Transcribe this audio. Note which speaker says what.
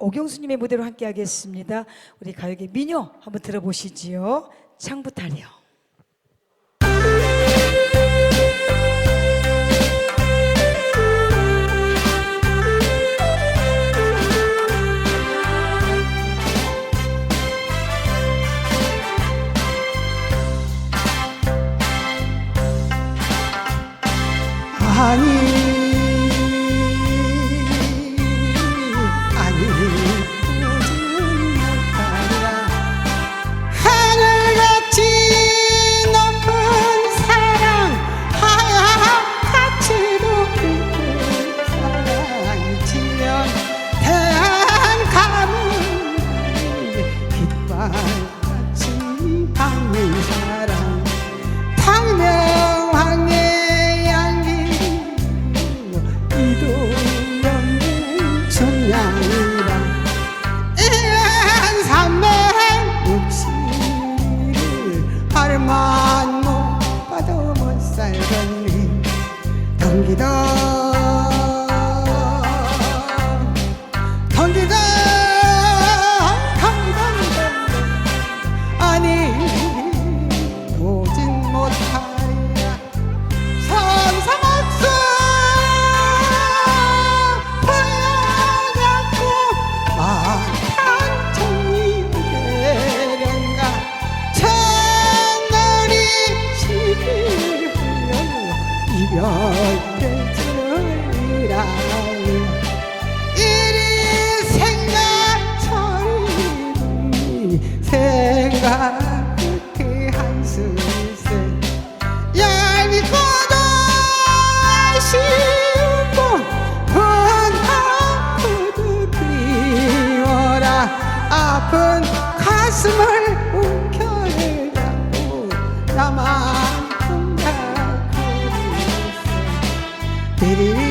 Speaker 1: 오경수님의 무대로 함께 하겠습니다. 우리 가요계 미녀 한번 들어보시지요. 창부탈이요.
Speaker 2: 아니 밝는 사랑. 탕명왕의 양기. 이도연의 춘향이랑 일산삼백 육시를 얼만 못 봐도 못 경기도 경기도 이별대절이라 이리 생각 저리 생각 끝에 아프도 그리워라 아픈 가슴을 Baby.